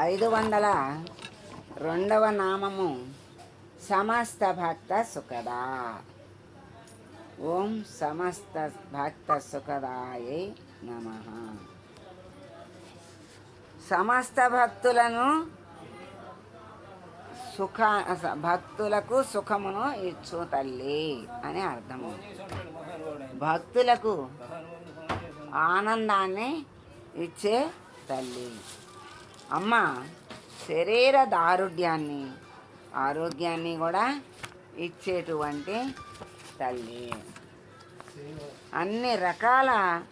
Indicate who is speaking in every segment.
Speaker 1: ఐదు వందల రెండవ నామము సమస్త భక్త సుఖదా. ఓం సమస్త భక్త సుఖదాయే నమ. సమస్త భక్తులను సుఖ భక్తులకు సుఖమును ఇచ్చు తల్లి అని అర్థము. భక్తులకు ఆనందాన్ని ఇచ్చే తల్లి. అమ్మ శరీర దారుఢ్యాన్ని ఆరోగ్యాన్ని కూడా ఇచ్చేటువంటి తల్లి. అన్ని రకాల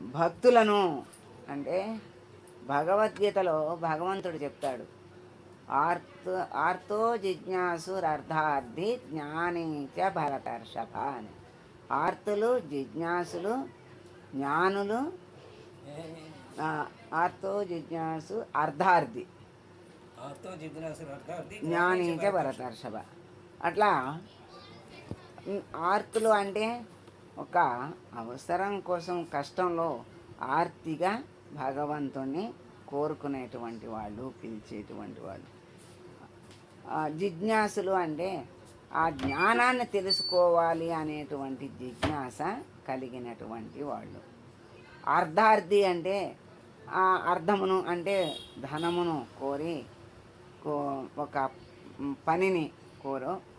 Speaker 1: భక్తులను అంటే భగవద్గీతలో భగవంతుడు చెప్తాడు. ఆర్తో ఆర్తో జిజ్ఞాసురర్థార్థి జ్ఞానించ భరతర్షభ అని. ఆర్తులు జిజ్ఞాసులు జ్ఞానులు ఆర్తో జిజ్ఞాసు అర్ధార్థి జ్ఞానించ భరతర్షభ అట్లా ఆర్తులు అంటే ఒక అవసరం కోసం కష్టంలో ఆర్తిగా భగవంతుణ్ణి కోరుకునేటువంటి వాళ్ళు పిలిచేటువంటి వాళ్ళు. జిజ్ఞాసులు అంటే ఆ జ్ఞానాన్ని తెలుసుకోవాలి అనేటువంటి జిజ్ఞాస కలిగినటువంటి వాళ్ళు. అర్ధార్థి అంటే ఆ అర్థమును అంటే ధనమును కోరి కో- ఒక పనిని కోరు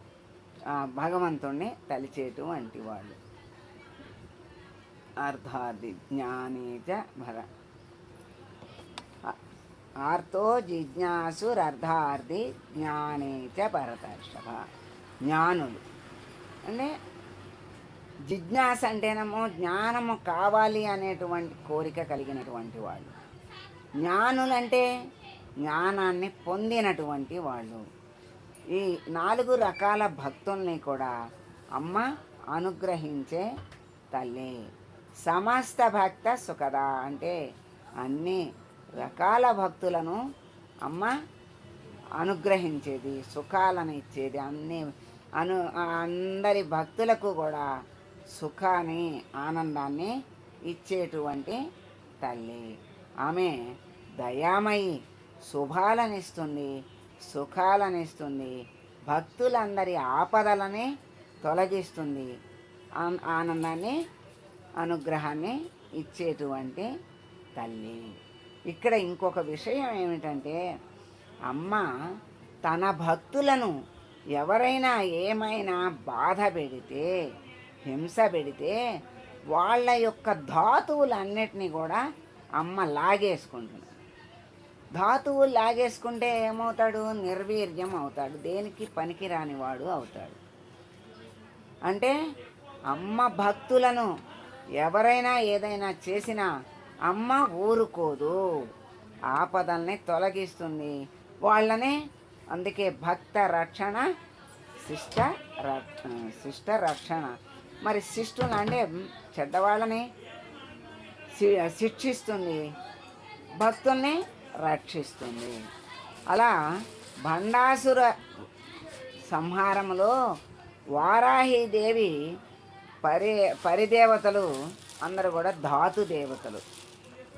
Speaker 1: ఆ, భగవంతుణ్ణి తలిచేటువంటి వాళ్ళు అర్థార్థి జ్ఞానీచ భర. ఆర్తో జిజ్ఞాసురర్థార్థి జ్ఞానేచ భరతర్షభ. జ్ఞానులు. అంటే జిజ్ఞాస అంటేనేమో జ్ఞానము కావాలి అనేటువంటి కోరిక కలిగినటువంటి వాళ్ళు. జ్ఞానులంటే జ్ఞానాన్ని పొందినటువంటి వాళ్ళు. ఈ నాలుగు రకాల భక్తుల్ని కూడా అమ్మ అనుగ్రహించే తల్లి. సమస్త భక్త సుఖద అంటే అన్ని రకాల భక్తులను అమ్మ అనుగ్రహించేది సుఖాలను ఇచ్చేది. అన్ని అను అందరి భక్తులకు కూడా సుఖాన్ని ఆనందాన్ని ఇచ్చేటువంటి తల్లి. ఆమె దయామయి శుభాలనిస్తుంది సుఖాలనిస్తుంది భక్తులందరి ఆపదలని తొలగిస్తుంది. ఆనందాన్ని అనుగ్రహాన్ని ఇచ్చేటువంటి తల్లి. ఇక్కడ ఇంకొక విషయం ఏమిటంటే అమ్మ తన భక్తులను ఎవరైనా ఏమైనా బాధ పెడితే హింస పెడితే వాళ్ళ యొక్క ధాతువులన్నిటినీ కూడా అమ్మ లాగేసుకుంటున్నాడు ధాతువులు లాగేసుకుంటే ఏమవుతాడు? నిర్వీర్యం అవుతాడు. దేనికి పనికిరాని వాడు అవుతాడు. అంటే అమ్మ భక్తులను ఎవరైనా ఏదైనా చేసినా అమ్మ ఊరుకోదు. ఆపదల్ని తొలగిస్తుంది. వాళ్ళనే అందుకే భక్త రక్షణ శిష్ట రక్ష శిష్ట రక్షణ. మరి శిష్టులు అంటే చెడ్డవాళ్ళని శిక్షిస్తుంది. భక్తుల్ని రక్షిస్తుంది. అలా భండాసుర సంహారములో వారాహిదేవి పరి పరిదేవతలు అందరూ కూడా ధాతు దేవతలు.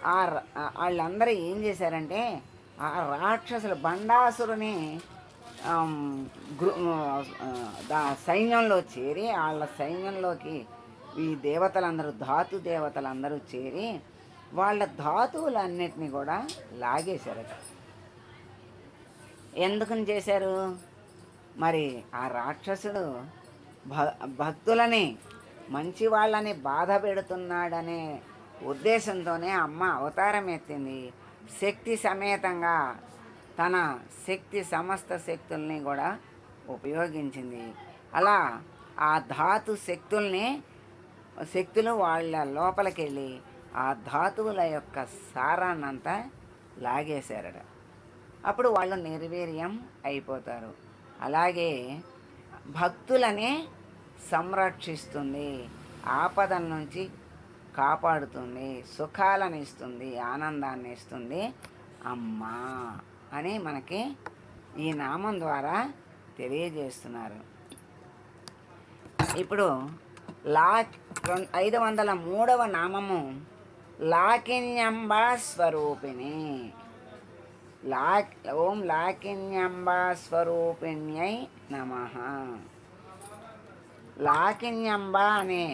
Speaker 1: ఆ వాళ్ళందరూ ఏం చేశారంటే ఆ రాక్షసులు బండాసురుని సైన్యంలో చేరి వాళ్ళ సైన్యంలోకి ఈ దేవతలందరూ ధాతు దేవతలందరూ చేరి వాళ్ళ ధాతువులన్నిటిని కూడా లాగేశారట. ఎందుకని చేశారు? మరి ఆ రాక్షసుడు భ భక్తులని మంచి వాళ్ళని బాధ పెడుతున్నాడనే ఉద్దేశంతోనే అమ్మ అవతారం ఎత్తింది శక్తి సమేతంగా తన శక్తి సమస్త శక్తుల్ని కూడా ఉపయోగించింది. అలా ఆ ధాతు శక్తుల్ని శక్తులు వాళ్ళ లోపలికి వెళ్ళి ఆ ధాతువుల యొక్క సారాన్నంతా లాగేశారట. అప్పుడు వాళ్ళు నిర్వీర్యం అయిపోతారు. అలాగే భక్తులనే సంరక్షిస్తుంది ఆపదల నుంచి కాపాడుతుంది సుఖాలను ఇస్తుంది ఆనందాన్ని ఇస్తుంది అమ్మా. అని మనకి ఈ నామం ద్వారా తెలియజేస్తున్నారు. ఇప్పుడు లా ఐదు వందల మూడవ నామము లాకిన్యంబ స్వరూపిణి లా ఓం లాకిన్యంబ స్వరూపిణ్యై నమ. లాకిన్యంబ అనే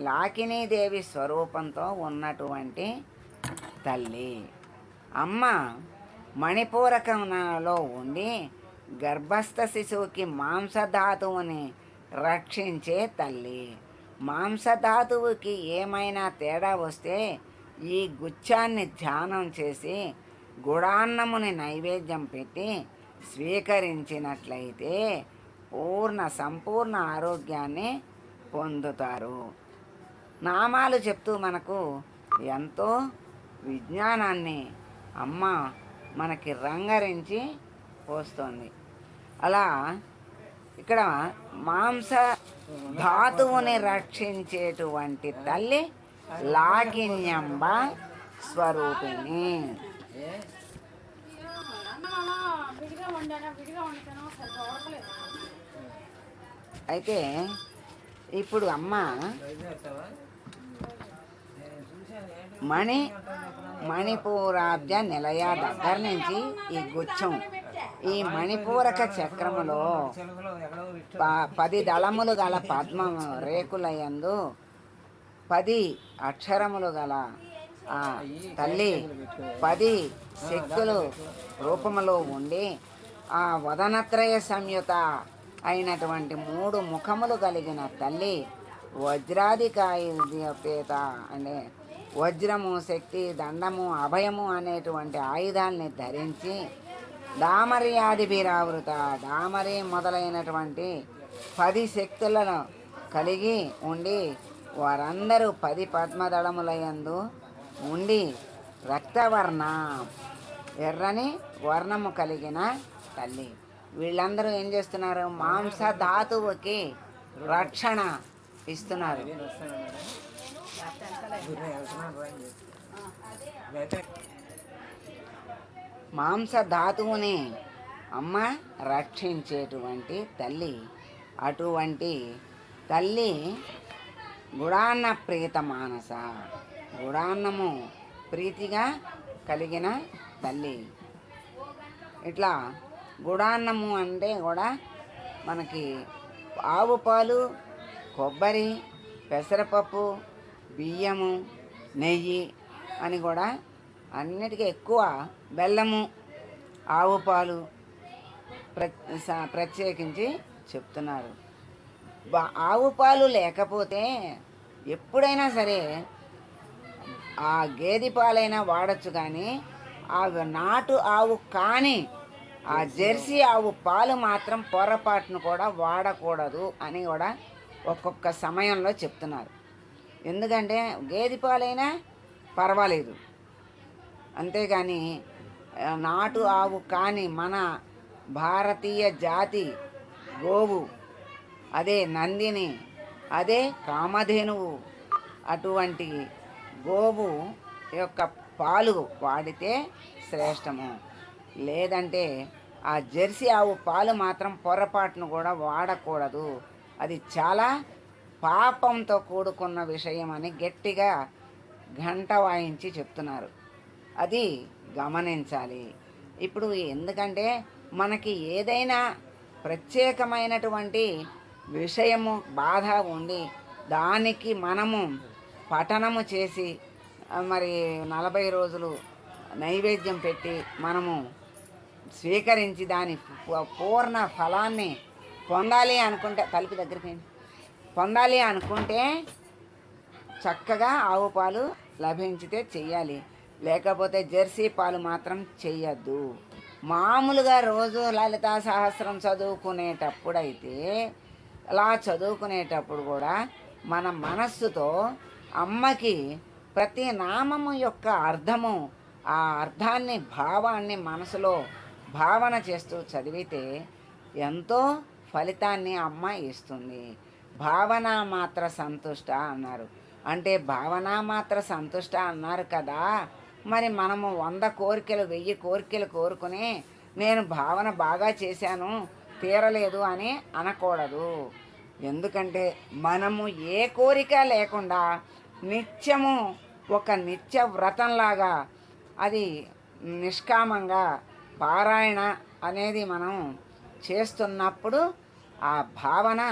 Speaker 1: లాకినీదేవి స్వరూపంతో ఉన్నటువంటి తల్లి. అమ్మ మణిపూరకంలో ఉండి గర్భస్థ శిశువుకి మాంసధాతువుని రక్షించే తల్లి. మాంసధాతువుకి ఏమైనా తేడా వస్తే ఈ గుచ్చాన్ని ధ్యానం చేసి గుడాన్నముని నైవేద్యం పెట్టి స్వీకరించినట్లయితే పూర్ణ సంపూర్ణ ఆరోగ్యాన్ని పొందుతారు. నామాలు చెప్తూ మనకు ఎంతో విజ్ఞానాన్ని అమ్మ మనకి రంగరించి పోస్తుంది. అలా ఇక్కడ మాంస ధాతువుని రక్షించేటువంటి తల్లి లాగిన్యంబ స్వరూపిణి. అయితే ఇప్పుడు అమ్మ మణి మణిపూరాబ్జ నిలయ దగ్గర నుంచి ఈ గుచ్చం ఈ మణిపూరక చక్రములో ప- పది దళములు గల పద్మ రేకులయందు పది అక్షరములు గల ఆ తల్లి పది శక్తులు రూపములో ఉండి ఆ వదనత్రయ సంయుత అయినటువంటి మూడు ముఖములు కలిగిన తల్లి వజ్రాధికాయుపేత అనే వజ్రము శక్తి దండము అభయము అనేటువంటి ఆయుధాల్ని ధరించి డామర్యాదిభిరావృత డామరి మొదలైనటువంటి పది శక్తులను కలిగి ఉండి వారందరూ పది పద్మదళములయందు ఉండి రక్తవర్ణ ఎర్రని వర్ణము కలిగిన తల్లి. వీళ్ళందరూ ఏం చేస్తున్నారు? మాంస ధాతువుకి రక్షణ ఇస్తున్నారు. మాంస ధాతువుని అమ్మ రక్షించేటువంటి తల్లి. అటువంటి తల్లి గుడాన్న ప్రీత మానస గుడాన్నము ప్రీతిగా కలిగిన తల్లి. ఇట్లా గుడాన్నము అంటే కూడా మనకి ఆవు పాలు కొబ్బరి పెసరపప్పు బియ్యము నెయ్యి అని కూడా అన్నిటికీ ఎక్కువ బెల్లము ఆవు పాలు ప్ర స- ప్రత్యేకించి చెప్తున్నారు. ఆవు పాలు లేకపోతే ఎప్పుడైనా సరే ఆ గేదె పాలైనా వాడచ్చు కానీ ఆ నాటు ఆవు కానీ ఆ జెర్సీ ఆవు పాలు మాత్రం పొరపాటును కూడా వాడకూడదు అని కూడా ఒక్కొక్క సమయంలో చెప్తున్నారు. ఎందుకంటే గేదె పాలైనా పర్వాలేదు. అంతేగాని నాటు ఆవు కానీ మన భారతీయ జాతి గోవు అదే నందిని అదే కామధేనువు అటువంటి గోవు యొక్క పాలు వాడితే శ్రేష్టము. లేదంటే ఆ జెర్సీ ఆవు పాలు మాత్రం పొరపాటును కూడా వాడకూడదు. అది చాలా పాపంతో కూడుకున్న విషయం అని గట్టిగా గంట వాయించి చెప్తున్నారు. అది గమనించాలి. ఇప్పుడు ఎందుకంటే మనకి ఏదైనా ప్రత్యేకమైనటువంటి విషయము బాధ ఉండి దానికి మనము పఠనము చేసి మరి నలభై రోజులు నైవేద్యం పెట్టి మనము స్వీకరించి దాని పూ- పూర్ణ ఫలాన్ని పొందాలి అనుకుంటే తలుపు దగ్గరికి పొందాలి అనుకుంటే చక్కగా ఆవు పాలు లభించితే చెయ్యాలి. లేకపోతే జెర్సీ పాలు మాత్రం చెయ్యొద్దు. మామూలుగా రోజు లలితా సహస్రం చదువుకునేటప్పుడైతే అలా చదువుకునేటప్పుడు కూడా మన మనస్సుతో అమ్మకి ప్రతి నామము యొక్క అర్థము ఆ అర్థాన్ని భావాన్ని మనసులో భావన చేస్తూ చదివితే ఎంతో ఫలితాన్ని అమ్మ ఇస్తుంది. భావన మాత్ర సంతుష్ట అన్నారు. అంటే భావన మాత్ర సంతుష్ట అన్నారు కదా. మరి మనము వంద కోరికలు వెయ్యి కోరికలు కోరుకుని నేను భావన బాగా చేశాను తీరలేదు అని అనకూడదు. ఎందుకంటే మనము ఏ కోరిక లేకుండా నిత్యము ఒక నిత్య వ్రతంలాగా అది నిష్కామంగా పారాయణ అనేది మనం చేస్తున్నప్పుడు ఆ భావన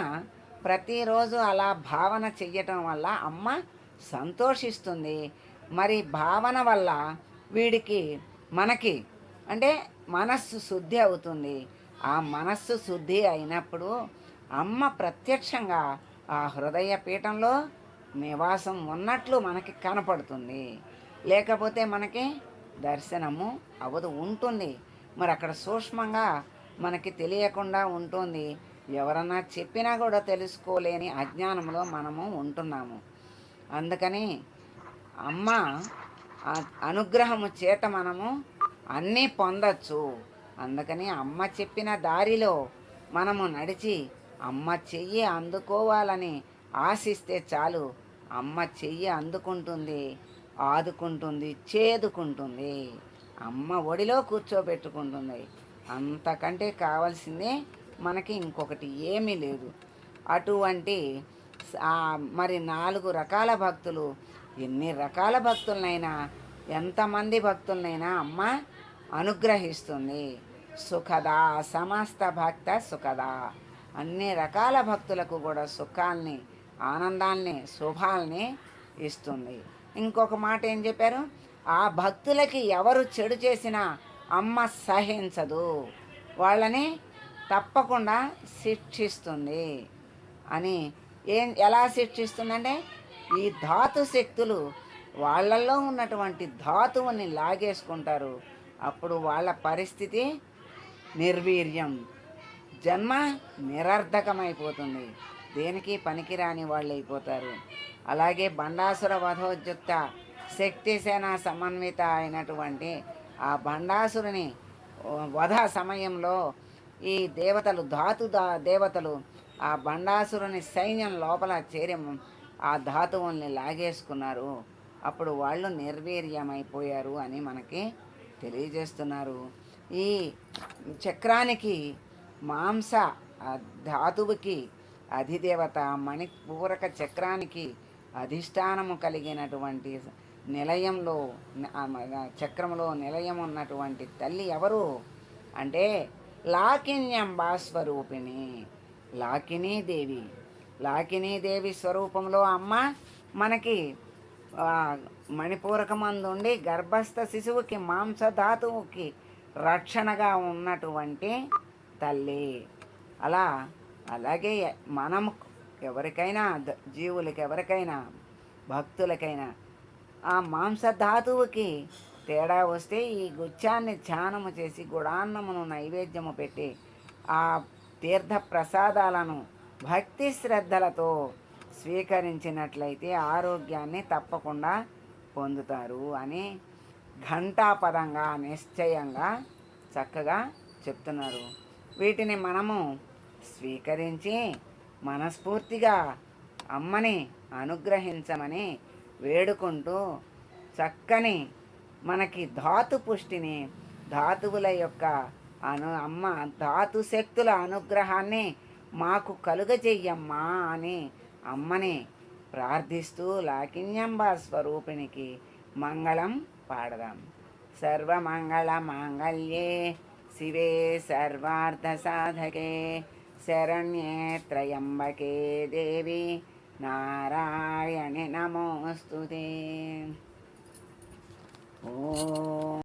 Speaker 1: ప్రతిరోజు అలా భావన చెయ్యటం వల్ల అమ్మ సంతోషిస్తుంది. మరి భావన వల్ల వీడికి మనకి అంటే మనస్సు శుద్ధి అవుతుంది. ఆ మనస్సు శుద్ధి అయినప్పుడు అమ్మ ప్రత్యక్షంగా ఆ హృదయ పీఠంలో నివాసం ఉన్నట్లు మనకి కనపడుతుంది. లేకపోతే మనకి దర్శనము అవదు ఉంటుంది. మరి అక్కడ సూక్ష్మంగా మనకి తెలియకుండా ఉంటుంది. ఎవరన్నా చెప్పినా కూడా తెలుసుకోలేని అజ్ఞానంలో మనము ఉంటున్నాము. అందుకని అమ్మ అనుగ్రహము చేత మనము అన్నీ పొందొచ్చు. అందుకని అమ్మ చెప్పిన దారిలో మనము నడిచి అమ్మ చెయ్యి అందుకోవాలని ఆశిస్తే చాలు. అమ్మ చెయ్యి అందుకుంటుంది ఆదుకుంటుంది చేదుకుంటుంది. అమ్మ ఒడిలో కూర్చోబెట్టుకుంటుంది. అంతకంటే కావాల్సిందే మనకి ఇంకొకటి ఏమీ లేదు. అటువంటి మరి నాలుగు రకాల భక్తులు. ఎన్ని రకాల భక్తులనైనా ఎంతమంది భక్తులనైనా అమ్మ అనుగ్రహిస్తుంది. సుఖదా సమస్త భక్త సుఖదా. అన్ని రకాల భక్తులకు కూడా సుఖాల్ని ఆనందాల్ని శుభాల్ని ఇస్తుంది. ఇంకొక మాట ఏం చెప్పారు? ఆ భక్తులకి ఎవరు చెడు చేసినా అమ్మ సహించదు. వాళ్ళని తప్పకుండా శిక్షిస్తుంది అని ఏం ఎలా శిక్షిస్తుందంటే ఈ ధాతు శక్తులు వాళ్ళల్లో ఉన్నటువంటి ధాతువుని లాగేసుకుంటారు. అప్పుడు వాళ్ళ పరిస్థితి నిర్వీర్యం జన్మ నిరర్ధకమైపోతుంది. దేనికి పనికిరాని వాళ్ళు అయిపోతారు అలాగే బండాసుర వధోద్యుక్త శక్తిసేన సమన్విత అయినటువంటి ఆ బండాసురుని వధ సమయంలో ఈ దేవతలు ధాతు దా దేవతలు ఆ బండాసురుని సైన్యం లోపల చేరి ఆ ధాతువుల్ని లాగేసుకున్నారు. అప్పుడు వాళ్ళు నిర్వీర్యమైపోయారు అని మనకి తెలియజేస్తున్నారు. ఈ చక్రానికి మాంస ఆ ధాతువుకి అధిదేవత మణిపూరక చక్రానికి అధిష్టానము కలిగినటువంటి నిలయంలో చక్రంలో నిలయం ఉన్నటువంటి తల్లి ఎవరు అంటే లాకిన్యంబా స్వరూపిణి. లాకినీ దేవి. లాకినీ దేవి స్వరూపంలో అమ్మ మనకి మణిపూరకమందుండి గర్భస్థ శిశువుకి మాంసధాతువుకి రక్షణగా ఉన్నటువంటి తల్లి. అలా అలాగే మనం ఎవరికైనా జీవులకి ఎవరికైనా భక్తులకైనా ఆ మాంసధాతువుకి తేడా వస్తే ఈ గుచ్చాన్ని ధ్యానము చేసి గుడాన్నమును నైవేద్యము పెట్టి ఆ తీర్థ ప్రసాదాలను భక్తి శ్రద్ధలతో స్వీకరించినట్లయితే ఆరోగ్యాన్ని తప్పకుండా పొందుతారు అని ఘంటాపదంగా నిశ్చయంగా చక్కగా చెప్తున్నారు. వీటిని మనము స్వీకరించి మనస్ఫూర్తిగా అమ్మని అనుగ్రహించమని వేడుకుంటూ చక్కని మనకి ధాతు పుష్టిని ధాతువుల యొక్క అను అమ్మ ధాతు శక్తుల అనుగ్రహాన్ని మాకు కలుగజెయ్యమ్మా అని అమ్మని ప్రార్థిస్తూ లాకిన్యంబా స్వరూపిణికి మంగళం పాడదాం. సర్వమంగళ మాంగళ్యే శివే సర్వార్థ సాధకే శరణ్యే త్రయంబకే దేవి నారాయణి నమోస్తుతే. ఓ